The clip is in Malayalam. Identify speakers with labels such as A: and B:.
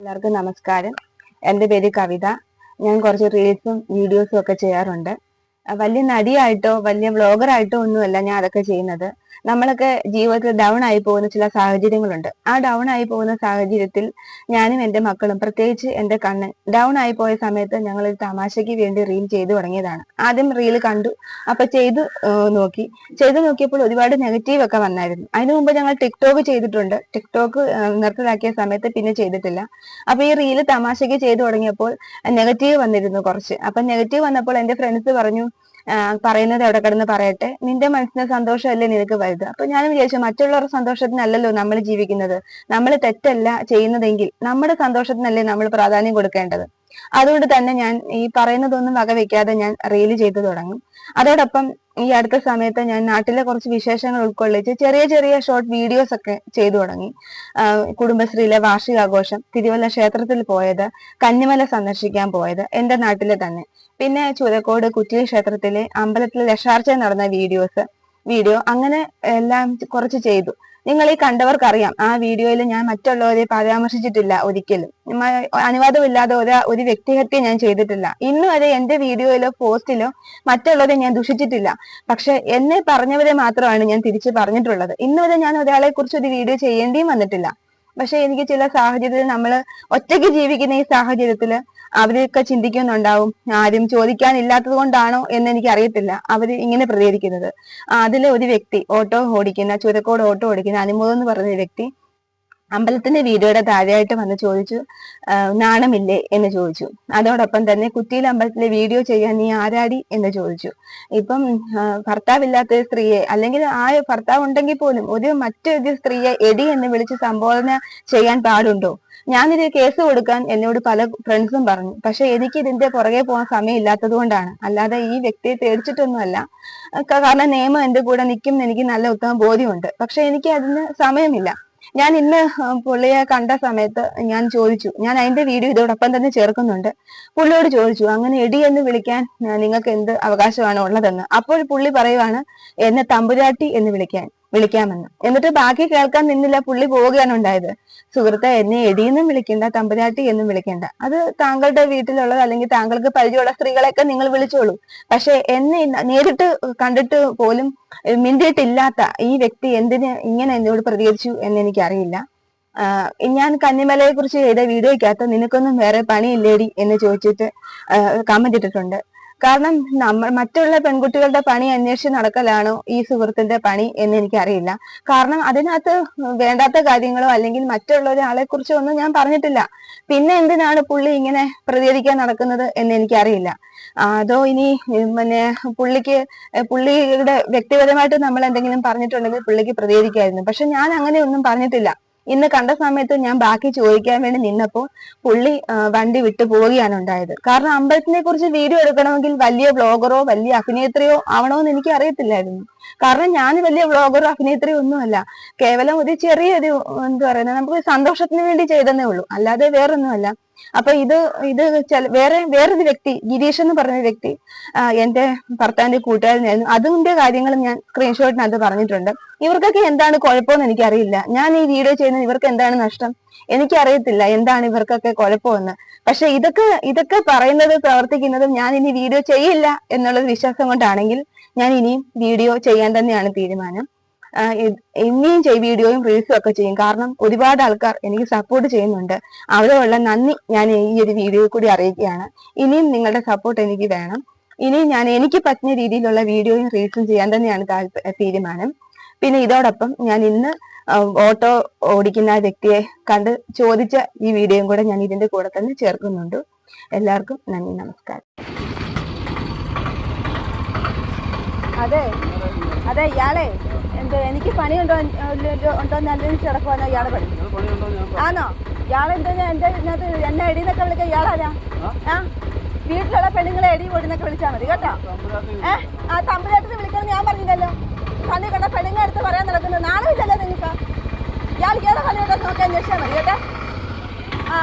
A: എല്ലാവർക്കും നമസ്കാരം. എന്റെ പേര് കവിത. ഞാൻ കുറച്ച് റീൽസും വീഡിയോസും ഒക്കെ ചെയ്യാറുണ്ട്. വലിയ നടിയായിട്ടോ വലിയ വ്ളോഗറായിട്ടോ ഒന്നുമല്ല ഞാൻ അതൊക്കെ ചെയ്യുന്നത്. നമ്മളൊക്കെ ജീവിതത്തിൽ ഡൗൺ ആയി പോകുന്ന ചില സാഹചര്യങ്ങളുണ്ട്. ആ ഡൗൺ ആയി പോകുന്ന സാഹചര്യത്തിൽ ഞാനും എന്റെ മക്കളും പ്രത്യേകിച്ച് എന്റെ കണ്ണൻ ഡൗൺ ആയി പോയ സമയത്ത് ഞങ്ങൾ ഒരു തമാശയ്ക്ക് വേണ്ടി റീൽ ചെയ്തു തുടങ്ങിയതാണ്. ആദ്യം റീൽ കണ്ടു അപ്പൊ ചെയ്തു നോക്കി. ചെയ്തു നോക്കിയപ്പോൾ ഒരുപാട് നെഗറ്റീവ് ഒക്കെ വന്നായിരുന്നു. അതിനു മുമ്പ് ഞങ്ങൾ ടിക്ടോക്ക് ചെയ്തിട്ടുണ്ട്. ടിക്ടോക്ക് നിർത്തലാക്കിയ സമയത്ത് പിന്നെ ചെയ്തിട്ടില്ല. അപ്പൊ ഈ റീൽ തമാശയ്ക്ക് ചെയ്തു തുടങ്ങിയപ്പോൾ നെഗറ്റീവ് വന്നിരുന്നു കുറച്ച്. അപ്പൊ നെഗറ്റീവ് വന്നപ്പോൾ എന്റെ ഫ്രണ്ട്സ് പറഞ്ഞു പറയുന്നത് എവിടെ കിടന്ന് പറയട്ടെ? നിന്റെ മനസ്സിന് സന്തോഷമല്ലേ നിനക്ക് വലുത്? അപ്പൊ ഞാൻ വിചാരിച്ചു മറ്റുള്ളവരുടെ സന്തോഷത്തിനല്ലല്ലോ നമ്മൾ ജീവിക്കുന്നത്. നമ്മൾ തെറ്റല്ല ചെയ്യുന്നതെങ്കിൽ നമ്മുടെ സന്തോഷത്തിനല്ലേ നമ്മൾ പ്രാധാന്യം കൊടുക്കേണ്ടത്? അതുകൊണ്ട് തന്നെ ഞാൻ ഈ പറയുന്നതൊന്നും വകവെക്കാതെ ഞാൻ റീൽ ചെയ്തു തുടങ്ങും. അതോടൊപ്പം ഈ അടുത്ത സമയത്ത് ഞാൻ നാട്ടിലെ കുറച്ച് വിശേഷങ്ങൾ ഉൾക്കൊള്ളിച്ച് ചെറിയ ചെറിയ ഷോർട്ട് വീഡിയോസ് ഒക്കെ ചെയ്തു തുടങ്ങി. കുടുംബശ്രീയിലെ വാർഷികാഘോഷം തിരുവല്ല ക്ഷേത്രത്തിൽ പോയത് കന്നിമല സന്ദർശിക്കാൻ പോയത് എന്റെ നാട്ടിലെ തന്നെ. പിന്നെ ചുരക്കോട് കുറ്റിയ ക്ഷേത്രത്തിലെ അമ്പലത്തിലെ ലക്ഷാർച്ച നടന്ന വീഡിയോസ് വീഡിയോ അങ്ങനെ എല്ലാം കുറച്ച് ചെയ്തു. നിങ്ങൾ ഈ കണ്ടവർക്കറിയാം. ആ വീഡിയോയിൽ ഞാൻ മറ്റുള്ളവരെ പരാമർശിച്ചിട്ടില്ല ഒരിക്കലും. അനുവാദമില്ലാതെ ഒരു ഒരു വ്യക്തിഹത്യ ഞാൻ ചെയ്തിട്ടില്ല. ഇന്ന് വരെ എന്റെ വീഡിയോയിലോ പോസ്റ്റിലോ മറ്റുള്ളവരെ ഞാൻ ദുഷിച്ചിട്ടില്ല. പക്ഷെ എന്നെ പറഞ്ഞവരെ മാത്രമാണ് ഞാൻ തിരിച്ചു പറഞ്ഞിട്ടുള്ളത്. ഇന്ന് വരെ ഞാൻ ഒരാളെ കുറിച്ച് ഒരു വീഡിയോ ചെയ്യേണ്ടിയും വന്നിട്ടില്ല. പക്ഷെ എനിക്ക് ചില സാഹചര്യത്തിൽ നമ്മൾ ഒറ്റയ്ക്ക് ജീവിക്കുന്ന ഈ സാഹചര്യത്തിൽ അവരൊക്കെ ചിന്തിക്കുന്നുണ്ടാവും. ആരും ചോദിക്കാനില്ലാത്തത് കൊണ്ടാണോ എന്ന് എനിക്ക് അറിയത്തില്ല അവർ ഇങ്ങനെ പ്രതികരിക്കുന്നത്. അതിലെ ഒരു വ്യക്തി ഓട്ടോ ഓടിക്കുന്ന ചുരക്കോട് ഓട്ടോ ഓടിക്കുന്ന അനുമോദം എന്ന് പറയുന്ന വ്യക്തി അമ്പലത്തിന്റെ വീഡിയോയുടെ താഴെയായിട്ട് വന്ന് ചോദിച്ചു നാണമില്ലേ? എന്ന് ചോദിച്ചു. അതോടൊപ്പം തന്നെ കുറ്റിയിൽ അമ്പലത്തിലെ വീഡിയോ ചെയ്യാൻ നീ ആരാടി? എന്ന് ചോദിച്ചു. ഇപ്പം ഭർത്താവില്ലാത്ത സ്ത്രീയെ അല്ലെങ്കിൽ ആ ഭർത്താവ് ഉണ്ടെങ്കിൽ പോലും ഒരു മറ്റൊരു സ്ത്രീയെ എടി എന്ന് വിളിച്ച് സംബോധന ചെയ്യാൻ പാടുണ്ടോ? ഞാനിത് കേസ് കൊടുക്കാൻ എന്നോട് പല ഫ്രണ്ട്സും പറഞ്ഞു. പക്ഷെ എനിക്ക് ഇതിന്റെ പുറകെ പോകാൻ സമയമില്ലാത്തത് കൊണ്ടാണ്. അല്ലാതെ ഈ വ്യക്തിയെ പേടിച്ചിട്ടൊന്നുമല്ല. കാരണം നിയമം എന്റെ കൂടെ നിൽക്കും എനിക്ക് നല്ല ഉത്തമ ബോധ്യമുണ്ട്. പക്ഷെ എനിക്ക് അതിന് സമയമില്ല. ഞാൻ ഇന്ന് പുള്ളിയെ കണ്ട സമയത്ത് ഞാൻ ചോദിച്ചു. ഞാൻ അതിന്റെ വീഡിയോ ഇതോടൊപ്പം തന്നെ ചേർക്കുന്നുണ്ട്. പുള്ളിയോട് ചോദിച്ചു അങ്ങനെ എടി എന്ന് വിളിക്കാൻ നിങ്ങൾക്ക് എന്ത് അവകാശമാണ് ഉള്ളതെന്ന് അപ്പോൾ പുള്ളി പറയുവാണ് എന്നെ തമ്പുരാട്ടി എന്ന് വിളിക്കാൻ. വിളിക്കാമെന്ന്. എന്നിട്ട് ബാക്കി കേൾക്കാൻ നിന്നില്ല. പുള്ളി പോവുകയാണ് ഉണ്ടായത്. സുഹൃത്തെ എന്നെ എടിയെന്നും വിളിക്കണ്ട തമ്പുരാട്ടി എന്നും വിളിക്കണ്ട. അത് താങ്കളുടെ വീട്ടിലുള്ളത് അല്ലെങ്കിൽ താങ്കൾക്ക് പരിചയമുള്ള സ്ത്രീകളെയൊക്കെ നിങ്ങൾ വിളിച്ചോളൂ. പക്ഷെ എന്നെ നേരിട്ട് കണ്ടിട്ട് പോലും മിണ്ടിയിട്ടില്ലാത്ത ഈ വ്യക്തി എന്തിന് ഇങ്ങനെ എന്നോട് പ്രതികരിച്ചു എന്ന് എനിക്കറിയില്ല. ഞാൻ കന്നിമലയെ കുറിച്ച് ചെയ്ത വീഡിയോയ്ക്കകത്ത് നിനക്കൊന്നും വേറെ പണിയില്ലേടി എന്ന് ചോദിച്ചിട്ട് കമന്റ് ഇട്ടിട്ടുണ്ട്. കാരണം നമ്മൾ മറ്റുള്ള പെൺകുട്ടികളുടെ പണി അന്വേഷിച്ച് നടക്കലാണോ ഈ സുഹൃത്തിന്റെ പണി എന്ന് എനിക്കറിയില്ല. കാരണം അതിനകത്ത് വേണ്ടാത്ത കാര്യങ്ങളോ അല്ലെങ്കിൽ മറ്റുള്ള ഒരാളെ കുറിച്ചോ ഒന്നും ഞാൻ പറഞ്ഞിട്ടില്ല. പിന്നെ എന്തിനാണ് പുള്ളി ഇങ്ങനെ പ്രതികരിക്കാൻ നടക്കുന്നത് എന്ന് എനിക്കറിയില്ല. അതോ ഇനി പിന്നെ പുള്ളിക്ക് പുള്ളിയുടെ വ്യക്തിപരമായിട്ട് നമ്മൾ എന്തെങ്കിലും പറഞ്ഞിട്ടുണ്ടെങ്കിൽ പുള്ളിക്ക് പ്രതികരിക്കായിരുന്നു. പക്ഷെ ഞാൻ അങ്ങനെ ഒന്നും പറഞ്ഞിട്ടില്ല. ഇന്ന് കണ്ട സമയത്ത് ഞാൻ ബാക്കി ചോദിക്കാൻ വേണ്ടി നിന്നപ്പോൾ പുള്ളി വണ്ടി വിട്ടു പോവുകയാണ് ഉണ്ടായത്. കാരണം അമ്പലത്തിനെ കുറിച്ച് വീഡിയോ എടുക്കണമെങ്കിൽ വലിയ വ്ളോഗറോ വലിയ അഭിനേത്രിയോ ആവണമെന്ന് എനിക്ക് അറിയത്തില്ലായിരുന്നു. കാരണം ഞാൻ വലിയ വ്ളോഗറോ അഭിനേത്രിയോ ഒന്നുമല്ല. കേവലം ഒരു ചെറിയൊരു എന്താ പറയുന്നത് നമുക്ക് സന്തോഷത്തിന് വേണ്ടി ചെയ്തെന്നേ ഉള്ളൂ. അല്ലാതെ വേറൊന്നുമല്ല. അപ്പൊ ഇത് ഇത് വേറെ വേറൊരു വ്യക്തി ഗിരീഷ് എന്ന് പറഞ്ഞ വ്യക്തി എന്റെ ഭർത്താവിന്റെ കൂട്ടുകാരനായിരുന്നു. അതിന്റെ കാര്യങ്ങളും ഞാൻ സ്ക്രീൻഷോട്ടിനകത്ത് പറഞ്ഞിട്ടുണ്ട്. ഇവർക്കൊക്കെ എന്താണ് കുഴപ്പമെന്ന് എനിക്കറിയില്ല. ഞാൻ ഈ വീഡിയോ ചെയ്യുന്നത് ഇവർക്ക് എന്താണ് നഷ്ടം? എനിക്കറിയത്തില്ല എന്താണ് ഇവർക്കൊക്കെ കുഴപ്പമെന്ന്. പക്ഷെ ഇതൊക്കെ ഇതൊക്കെ പറയുന്നത് പ്രവർത്തിക്കുന്നതും ഞാൻ ഇനി വീഡിയോ ചെയ്യില്ല എന്നുള്ളത് വിശ്വാസം കൊണ്ടാണെങ്കിൽ ഞാൻ ഇനിയും വീഡിയോ ചെയ്യാൻ തന്നെയാണ് തീരുമാനം. ഇനിയും ചെയ് വീഡിയോയും റീൽസും ഒക്കെ ചെയ്യും. കാരണം ഒരുപാട് ആൾക്കാർ എനിക്ക് സപ്പോർട്ട് ചെയ്യുന്നുണ്ട്. അവരോടുള്ള നന്ദി ഞാൻ ഈ ഒരു വീഡിയോയിൽ കൂടി അറിയിക്കുകയാണ്. ഇനിയും നിങ്ങളുടെ സപ്പോർട്ട് എനിക്ക് വേണം. ഇനിയും ഞാൻ എനിക്ക് പറ്റുന്ന രീതിയിലുള്ള വീഡിയോയും റീൽസും ചെയ്യാൻ തന്നെയാണ് തീരുമാനം. പിന്നെ ഇതോടൊപ്പം ഞാൻ ഇന്ന് ഓട്ടോ ഓടിക്കുന്ന വ്യക്തിയെ കണ്ട് ചോദിച്ച ഈ വീഡിയോയും കൂടെ ഞാൻ ഇതിന്റെ കൂടെ തന്നെ ചേർക്കുന്നുണ്ട്. എല്ലാവർക്കും നന്ദി നമസ്കാരം.
B: അതെ. അതെ ഇയാളെ. എന്ത് എനിക്ക് പണിയുണ്ടോ ഉണ്ടോ ഉണ്ടോ നല്ലൊരു കിടക്കുവാന്നോ ഇയാളെ പണി ആണോ ഇയാളെന്താ എന്റെ ഇതിനകത്ത് എന്നെ എടീന്നൊക്കെ വിളിക്കാൻ ഇയാളാരാ ആ? വീട്ടിലുള്ള പെണ്ണുങ്ങളെ എടി ഓടിന്നൊക്കെ വിളിച്ചാൽ മതി കേട്ടോ. ഏ? ആ തമ്പുരാട്ടിന് വിളിക്കണം ഞാൻ പറഞ്ഞില്ലല്ലോ. കണ്ണി കണ്ട പെണ്ണുങ്ങളെ അടുത്ത് പറയാൻ നടക്കുന്നത് നാളെ ഇല്ലല്ലോ നിങ്ങൾക്ക് ഇയാൾ ഇയാളെ പണിയുണ്ടോ നോക്കി അന്വേഷിച്ചാൽ മതി കേട്ടോ. ആ.